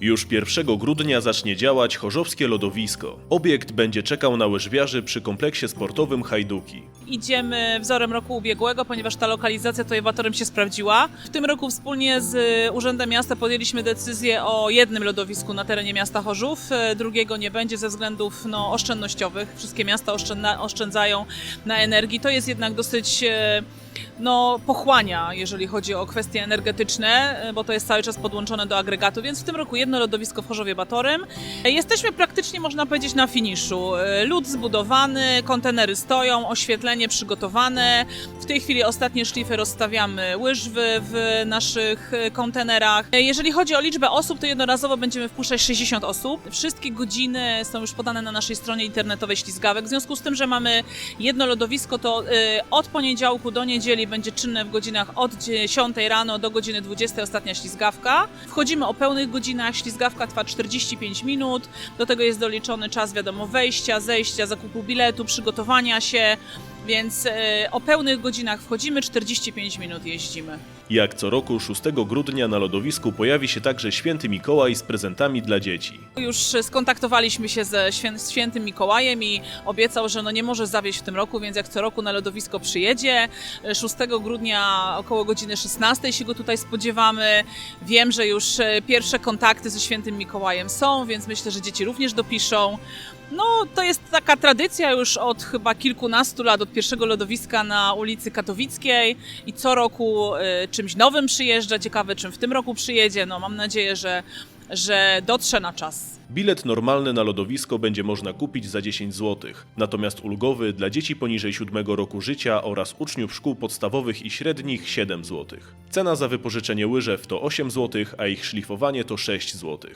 Już 1 grudnia zacznie działać Chorzowskie Lodowisko. Obiekt będzie czekał na łyżwiarzy przy kompleksie sportowym Hajduki. Idziemy wzorem roku ubiegłego, ponieważ ta lokalizacja to ewatorem się sprawdziła. W tym roku wspólnie z Urzędem Miasta podjęliśmy decyzję o jednym lodowisku na terenie miasta Chorzów. E, Drugiego nie będzie ze względów no, oszczędnościowych. Wszystkie miasta oszczędzają na energii. To jest jednak dosyć e, no, pochłania, jeżeli chodzi o kwestie energetyczne, e, bo to jest cały czas podłączone do agregatu, więc w tym roku jedno lodowisko w Chorzowie Batorym. E, Jesteśmy praktycznie, można powiedzieć, na finiszu. E, Lód zbudowany, kontenery stoją, oświetlenie przygotowane. W tej chwili ostatnie szlify rozstawiamy łyżwy w naszych kontenerach. Jeżeli chodzi o liczbę osób, to jednorazowo będziemy wpuszczać 60 osób. Wszystkie godziny są już podane na naszej stronie internetowej ślizgawek. W związku z tym, że mamy jedno lodowisko, to od poniedziałku do niedzieli będzie czynne w godzinach od 10 rano do godziny 20 ostatnia ślizgawka. Wchodzimy o pełnych godzinach, ślizgawka trwa 45 minut. Do tego jest doliczony czas, wiadomo, wejścia, zejścia, zakupu biletu, przygotowania się. Więc e, o pełnych godzinach wchodzimy, 45 minut jeździmy. Jak co roku 6 grudnia na lodowisku pojawi się także święty Mikołaj z prezentami dla dzieci. Już skontaktowaliśmy się ze świę- świętym Mikołajem i obiecał, że no nie może zawieść w tym roku, więc jak co roku na lodowisko przyjedzie. 6 grudnia około godziny 16 się go tutaj spodziewamy. Wiem, że już e, pierwsze kontakty ze świętym Mikołajem są, więc myślę, że dzieci również dopiszą. No, to jest taka tradycja już od chyba kilkunastu lat, od pierwszego lodowiska na ulicy Katowickiej i co roku e, czymś nowym przyjeżdża. Ciekawe, czym w tym roku przyjedzie. No, mam nadzieję, że, że dotrze na czas. Bilet normalny na lodowisko będzie można kupić za 10 zł, natomiast ulgowy dla dzieci poniżej 7 roku życia oraz uczniów szkół podstawowych i średnich 7 zł. Cena za wypożyczenie łyżew to 8 zł, a ich szlifowanie to 6 zł.